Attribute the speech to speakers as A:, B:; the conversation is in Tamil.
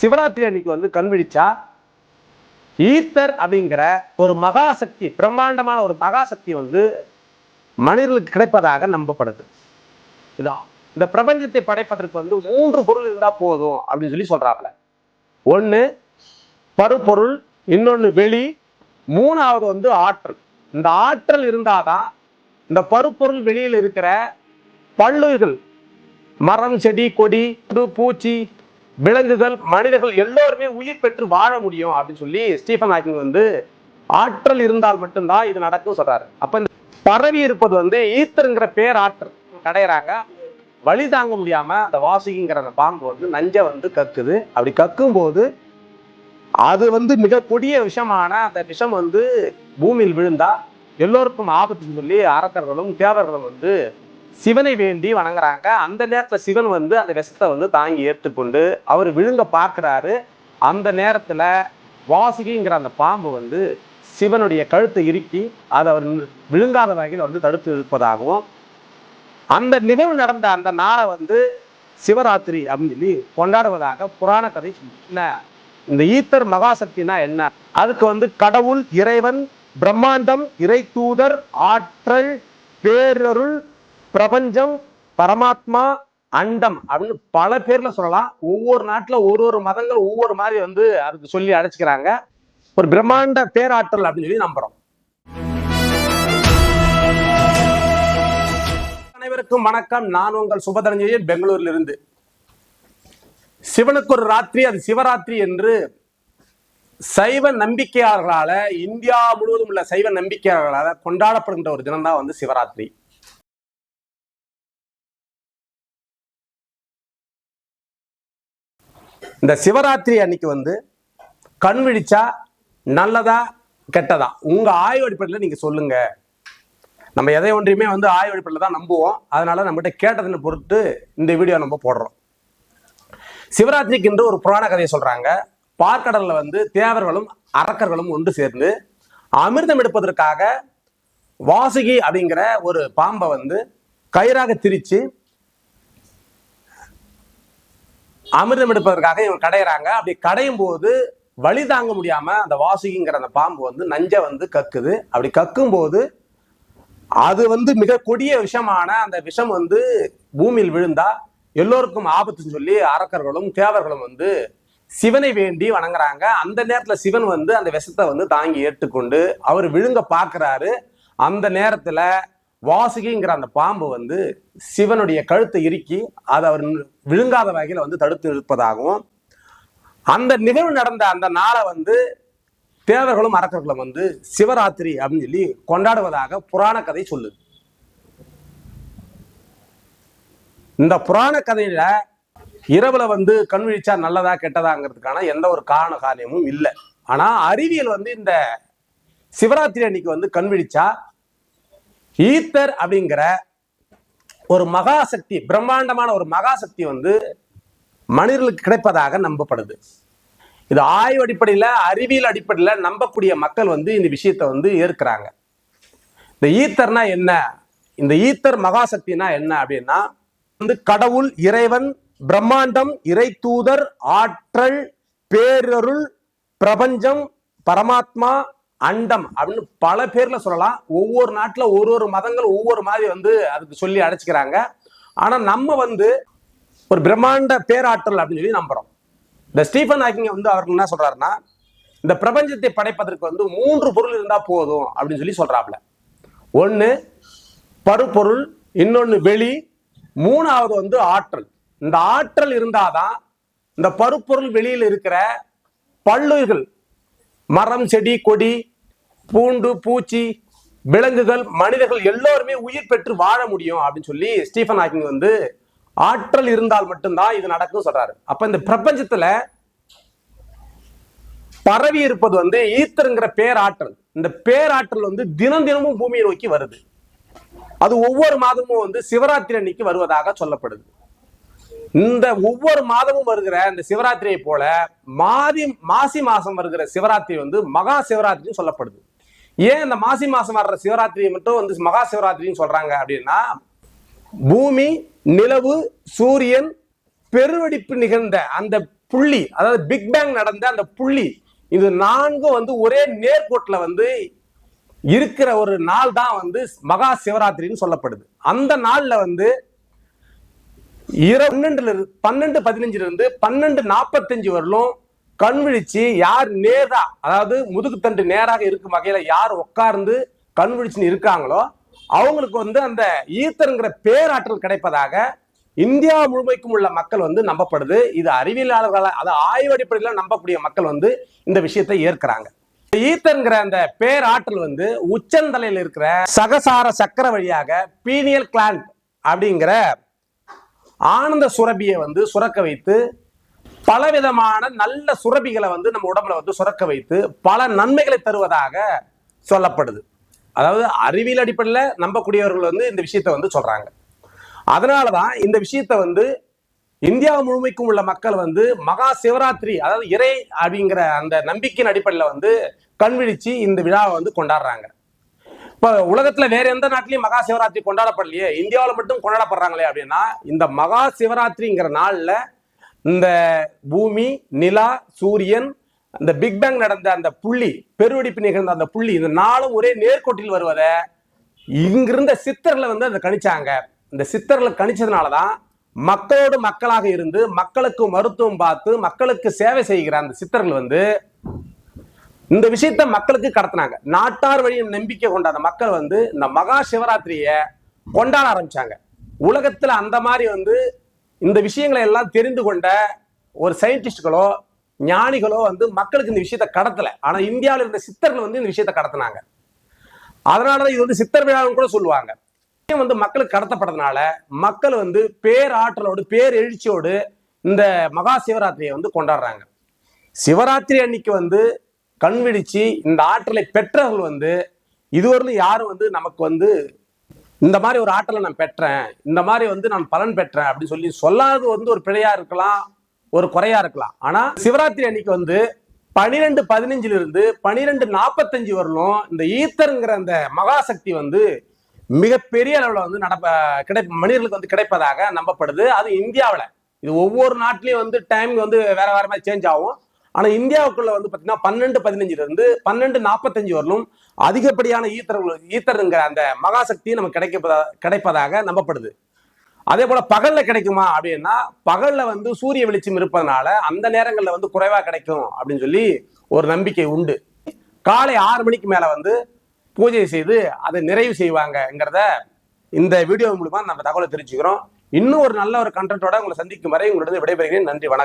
A: சிவராத்திரி அன்னைக்கு வந்து கண் விழிச்சா ஈத்தர் அப்படிங்கிற ஒரு மகாசக்தி பிரம்மாண்டமான ஒரு மகாசக்தி வந்து மனிதர்களுக்கு கிடைப்பதாக நம்பப்படுது. இதான் இந்த பிரபஞ்சத்தை படைப்பதற்கு வந்து மூன்று பொருள் இருந்தா போதும் அப்படின்னு சொல்லி சொல்றாங்கல்ல ஒண்ணு பருப்பொருள் இன்னொன்னு வெளி மூணாவது வந்து ஆற்றல். இந்த ஆற்றல் இருந்தாதான் இந்த பருப்பொருள் வெளியில் இருக்கிற பல்லுயிர்கள் மரம் செடி கொடி பூச்சி விலங்குகள் மனிதர்கள் எல்லோருமே உயிர் பெற்று வாழ முடியும் அப்படின்னு சொல்லி ஸ்டீஃபன் ஹாக்கிங் வந்து ஆற்றல் இருந்தால் மட்டும்தான் இது நடக்கும் சொல்றாரு. அப்ப இந்த பரவி இருப்பது வந்து ஈத்தருங்கிற பேர் ஆற்றல். கடையிறாங்க வழி தாங்க முடியாம அந்த வாசுகிங்கிற அந்த பாம்பு வந்து நஞ்சை வந்து கக்குது. அப்படி கக்கும் போது அது வந்து மிக கொடிய விஷமான அந்த விஷம் வந்து பூமியில் விழுந்தா எல்லோருக்கும் ஆபத்துன்னு சொல்லி அரக்கர்களும் தேவர்களும் வந்து சிவனை வேண்டி வணங்குறாங்க. அந்த நேரத்துல சிவன் வந்து அந்த விஷத்தை வந்து தாங்கி ஏற்றுக்கொண்டு அவர் விழுங்க பார்க்குறாரு. அந்த நேரத்துல வாசுகிங்கிற அந்த பாம்பு வந்து சிவனுடைய கழுத்தை இறுக்கி அதை அவர் விழுங்காத வகையில் வந்து தடுத்து இருப்பதாகவும் அந்த நிகழ்வு நடந்த அந்த நாளை வந்து சிவராத்திரி அப்படின்னு சொல்லி கொண்டாடுவதாக புராண கதை என்ன? இந்த ஈத்தர் மகாசக்தினா என்ன? அதுக்கு வந்து கடவுள் இறைவன் பிரம்மாண்டம் இறை தூதர் ஆற்றல் பேரருள் பிரபஞ்சம் பரமாத்மா அண்டம் அப்படின்னு பல பேர்ல சொல்லலாம். ஒவ்வொரு நாட்டுல ஒரு ஒரு மதங்கள் ஒவ்வொரு மாதிரி வந்து அதுக்கு சொல்லி அழைச்சிக்கிறாங்க ஒரு பிரம்மாண்ட பேராற்றல் அப்படின்னு சொல்லி நம்புறோம். அனைவருக்கும் வணக்கம். நான் உங்கள் சுபதரஞ்சயன் பெங்களூர்ல இருந்து. சிவனுக்கு ஒரு ராத்திரி அது சிவராத்திரி என்று சைவ நம்பிக்கையாளர்களால இந்தியா முழுவதும் உள்ள சைவ நம்பிக்கையாளர்களால கொண்டாடப்படுகின்ற ஒரு தினம் தான் வந்து சிவராத்திரி. இந்த சிவராத்திரி அன்னைக்கு வந்து கண் விழிச்சா நல்லதா கெட்டதா? உங்க ஆய்வு அடிப்படையில் நீங்க சொல்லுங்க. நம்ம எதை ஒன்றையுமே வந்து ஆய்வு அடிப்படையில் தான் நம்புவோம். அதனால நம்மகிட்ட கேட்டதுன்னு பொறுத்து இந்த வீடியோ நம்ம போடுறோம். சிவராத்திரிக்கு என்று ஒரு புராண கதையை சொல்றாங்க. பார்க்கடல்ல வந்து தேவர்களும் அரக்கர்களும் ஒன்று சேர்ந்து அமிர்தம் எடுப்பதற்காக வாசுகி அப்படிங்கிற ஒரு பாம்பை வந்து கயிறாக திரிச்சு அமிர்தம் எடுப்பதற்காக இவங்க கடையிறாங்க. அப்படி கடையும் போது வழி தாங்க முடியாம அந்த வாசுகிங்கிற அந்த பாம்பு வந்து நஞ்சை வந்து கக்குது. அப்படி கக்கும் போது அது வந்து மிக கொடிய விஷமான அந்த விஷம் வந்து பூமியில் விழுந்தா எல்லோருக்கும் ஆபத்துன்னு சொல்லி அரக்கர்களும் தேவர்களும் வந்து சிவனை வேண்டி வணங்குறாங்க. அந்த நேரத்துல சிவன் வந்து அந்த விஷத்தை வந்து தாங்கி ஏற்றுக்கொண்டு அவர் விழுங்க பார்க்கறாரு. அந்த நேரத்துல வாசுகிங்கிற அந்த பாம்பு வந்து சிவனுடைய கழுத்தை இறுக்கி அதை அவர் விழுங்காத வகையில் வந்து தடுத்து இருப்பதாகவும் அந்த நிகழ்வு நடந்த அந்த நாளை வந்து தேவர்களும் அரக்கர்களும் வந்து சிவராத்திரி அப்படின்னு சொல்லி கொண்டாடுவதாக புராண கதை சொல்லுது. இந்த புராண கதையில இரவுல வந்து கண் விழிச்சா நல்லதா கெட்டதாங்கிறதுக்கான எந்த ஒரு காரண காரியமும் இல்லை. ஆனா அறிவியல் வந்து இந்த சிவராத்திரி அன்னைக்கு வந்து கண் விழிச்சா ஈத்தர் அப்படிங்கிற ஒரு மகாசக்தி பிரம்மாண்டமான ஒரு மகாசக்தி வந்து மனிதர்களுக்கு கிடைப்பதாக நம்பப்படுது. இது ஆய்வு அடிப்படையில் அறிவியல் அடிப்படையில் நம்பக்கூடிய மக்கள் வந்து இந்த விஷயத்தை வந்து ஏற்கிறாங்க. இந்த ஈத்தர்னா என்ன? இந்த ஈத்தர் மகாசக்தினா என்ன அப்படின்னா வந்து கடவுள் இறைவன் பிரம்மாண்டம் இறை தூதர் ஆற்றல் பேரருள் பிரபஞ்சம் பரமாத்மா அண்டம் அப்படின்னு பல பேர்ல சொல்லலாம். ஒவ்வொரு நாட்டுல ஒரு ஒரு மதங்கள் ஒவ்வொரு மாதிரி வந்து அதுக்கு சொல்லி அடைச்சிக்கிறாங்க. ஆனா நம்ம வந்து ஒரு பிரம்மாண்ட பேராற்றல் அப்படின்னு சொல்லி நம்புறோம். இந்த ஸ்டீஃபன் ஹாக்கிங் வந்து அவருக்கு என்ன சொல்றாருன்னா இந்த பிரபஞ்சத்தை படைப்பதற்கு வந்து மூன்று பொருள் இருந்தா போதும் அப்படின்னு சொல்லி சொல்றாப்ல ஒன்று பருப்பொருள் இன்னொன்னு வெளி மூணாவது வந்து ஆற்றல். இந்த ஆற்றல் இருந்தாதான் இந்த பருப்பொருள் வெளியில் இருக்கிற பல்லுயிர்கள் மரம் செடி கொடி பூண்டு பூச்சி விலங்குகள் மனிதர்கள் எல்லோருமே உயிர் பெற்று வாழ முடியும் அப்படின்னு சொல்லி ஸ்டீஃபன் ஹாக்கிங் வந்து ஆற்றல் இருந்தால் மட்டும்தான் இது நடக்கும் சொல்றாரு. அப்ப இந்த பிரபஞ்சத்துல பரவி இருப்பது வந்து ஈத்தருங்கிற பேராற்றல். இந்த பேராற்றல் வந்து தினம் தினமும் பூமியை நோக்கி வருது. அது ஒவ்வொரு மாதமும் வந்து சிவராத்திரி அன்னைக்கு வருவதாக சொல்லப்படுது. இந்த ஒவ்வொரு மாதமும் வருகிற இந்த சிவராத்திரியை போல மாதி மாசி மாசம் வருகிற சிவராத்திரி வந்து மகா சிவராத்திரின்னு சொல்லப்படுது. ஏன் இந்த மாசி மாசம் வர்ற சிவராத்திரியை மட்டும் வந்து மகா சிவராத்திரின்னு சொல்றாங்க அப்படின்னா பூமி நிலவு சூரியன் பெருவெடிப்பு நிகழ்ந்த அந்த புள்ளி அதாவது பிக் பேங் நடந்த அந்த புள்ளி இது நான்கும் வந்து ஒரே நேர்கோட்டில் வந்து இருக்கிற ஒரு நாள் தான் வந்து மகா சிவராத்திரின்னு சொல்லப்படுது. அந்த நாள்ல வந்து பன்னெண்டுல இருந்து பன்னெண்டு பதினஞ்சுல இருந்து பன்னெண்டு நாற்பத்தஞ்சு வரலும் கண் விழிச்சு யார் நேரா அதாவது முதுகுத்தண்டு நேராக இருக்கும் வகையில யார் உட்கார்ந்து கண் விழிச்சுன்னு இருக்காங்களோ அவங்களுக்கு வந்து அந்த ஈத்தருங்கிற பேராற்றல் கிடைப்பதாக இந்தியா முழுமைக்கும் உள்ள மக்கள் வந்து நம்பப்படுது. இது அறிவியலாளர்களால் அது ஆய்வு அடிப்படையில் நம்பக்கூடிய மக்கள் வந்து இந்த விஷயத்தை ஏற்கிறாங்க. ஈத்தருங்கிற அந்த பேராற்றல் வந்து உச்சந்தலையில் இருக்கிற சகசார சக்கர வழியாக பீனியல் கிளாண்ட் அப்படிங்கிற ஆனந்த சுரபியை வந்து சுரக்க வைத்து பலவிதமான நல்ல சுரபிகளை வந்து நம்ம உடம்புல வந்து சுரக்க வைத்து பல நன்மைகளை தருவதாக சொல்லப்படுது. அதாவது அறிவியல் அடிப்படையில் நம்பக்கூடியவர்கள் வந்து இந்த விஷயத்தை வந்து சொல்றாங்க. அதனாலதான் இந்த விஷயத்தை வந்து இந்தியா முழுமைக்கும் உள்ள மக்கள் வந்து மகா சிவராத்திரி அதாவது இறை அப்படிங்கிற அந்த நம்பிக்கையின் அடிப்படையில் வந்து கண்விழிச்சு இந்த விழாவை வந்து கொண்டாடுறாங்க. இப்போ உலகத்துல வேற எந்த நாட்டிலையும் மகா சிவராத்திரி கொண்டாடப்படலையே இந்தியாவில் மட்டும் கொண்டாடப்படுறாங்களே அப்படின்னா இந்த மகா சிவராத்திரிங்கிற நாள்ல இந்த பூமி நிலா சூரியன் அந்த பிக் பேங் நடந்த அந்த புள்ளி பெருவெடிப்பு நிகழ்ந்த அந்த புள்ளி இந்த நாளும் ஒரே நேர்கோட்டில் வருவதை இங்கிருந்த சித்தர்களை வந்து அதை கணிச்சாங்க. இந்த சித்தர்களை கணிச்சதுனாலதான் மக்களோடு மக்களாக இருந்து மக்களுக்கு மருத்துவம் பார்த்து மக்களுக்கு சேவை செய்கிற அந்த சித்தர்கள் வந்து இந்த விஷயத்த மக்களுக்கு கடத்தினாங்க. நாட்டார் வழியும் நம்பிக்கை கொண்டாத மக்கள் வந்து இந்த மகா சிவராத்திரியை கொண்டாட ஆரம்பிச்சாங்க. உலகத்துல அந்த மாதிரி வந்து இந்த விஷயங்களை எல்லாம் தெரிந்து கொண்ட ஒரு சயின்டிஸ்டுகளோ ஞானிகளோ வந்து மக்களுக்கு இந்த விஷயத்த கடத்தல. ஆனா இந்தியாவில் இருந்த சித்தர்கள் வந்து இந்த விஷயத்த கடத்தினாங்க. அதனாலதான் இது வந்து சித்தர் விழான்னு கூட சொல்லுவாங்க. வந்து மக்களுக்கு கடத்தப்பட்டதுனால மக்கள் வந்து பேராற்றலோடு பேரெழுச்சியோடு இந்த மகா சிவராத்திரியை வந்து கொண்டாடுறாங்க. சிவராத்திரி அன்னைக்கு வந்து கண் விழிச்சு இந்த ஆற்றலை பெற்றவர்கள் வந்து இதுவரையிலும் யாரும் வந்து நமக்கு வந்து இந்த மாதிரி ஒரு ஆற்றலை நான் பெற்றேன் இந்த மாதிரி வந்து நான் பலன் பெற்றேன் அப்படின்னு சொல்லி சொல்லாதது வந்து ஒரு பிழையா இருக்கலாம் ஒரு குறையா இருக்கலாம். ஆனா சிவராத்திரி அன்னைக்கு வந்து பனிரெண்டு பதினஞ்சுல இருந்து பனிரெண்டு நாற்பத்தஞ்சு வரலும் இந்த ஈத்தருங்கிற அந்த மகாசக்தி வந்து மிகப்பெரிய அளவில் வந்து நடப்ப கிடை மனிதர்களுக்கு வந்து கிடைப்பதாக நம்பப்படுது. அது இந்தியாவில். இது ஒவ்வொரு நாட்டிலையும் வந்து டைம் வந்து வேற வேற மாதிரி சேஞ்ச் ஆகும். ஆனா இந்தியாவுக்குள்ள வந்து பாத்தீங்கன்னா பன்னெண்டு பதினஞ்சுல இருந்து பன்னெண்டு நாற்பத்தஞ்சு வரலும் அதிகப்படியான ஈத்தர் ஈத்தருங்கிற அந்த மகாசக்தி நமக்கு கிடைக்கப்பதா கிடைப்பதாக நம்பப்படுது. அதே போல பகல்ல கிடைக்குமா அப்படின்னா பகல்ல வந்து சூரிய வெளிச்சம் இருப்பதனால அந்த நேரங்கள்ல வந்து குறைவா கிடைக்கும் அப்படின்னு சொல்லி ஒரு நம்பிக்கை உண்டு. காலை ஆறு மணிக்கு மேல வந்து பூஜை செய்து அதை நிறைவு செய்வாங்கங்கிறத இந்த வீடியோ மூலமா நம்ம தகவலை தெரிஞ்சுக்கிறோம். இன்னும் ஒரு நல்ல ஒரு கண்டென்ட்டோட உங்களை சந்திக்கும் வரை உங்களிடம் விடைபெறுகிறேன். நன்றி வணக்கம்.